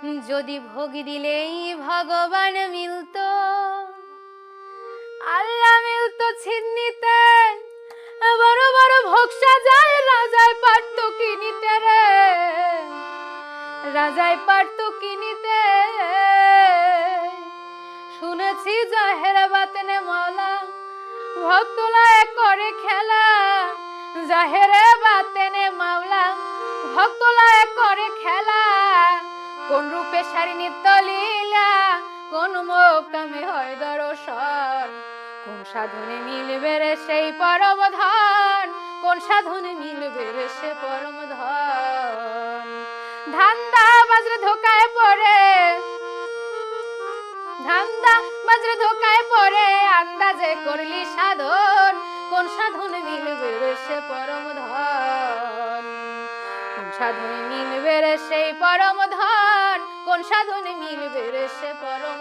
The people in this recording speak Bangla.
যদি ভোগ দিলেই ভগবান মিলতো। আল্লাহ মিলতো ছিন্নিতে। বড় বড় ভোগ সাজায়, রাজায় পারত কিনিতে রে। রাজায় পারত কিনিতে শুনেছি জাহের বাতেনে মালা ভক্তলা করে খেলা। জাহেরে বাতেনে মাওলা ভক্তলা করে খেলা। সারি নিত্য লীলা, কোন মোকামে হয় কোন সাধনে মিলবে রে সেই পরম ধন কোন সাধনে মিলবে রে সে পরম ধন ধান্দা বাজরে ধোকায় পড়ে, ধান্দা বাজরে ধোকায় পড়ে, আন্দাজে করলি সাধন? কোন সাধন মিলবে রে সে পরম ধন কোন সাধনে মিলবে রে সেই পরম ধন কোন সাধনে মিলবে রে সে পরম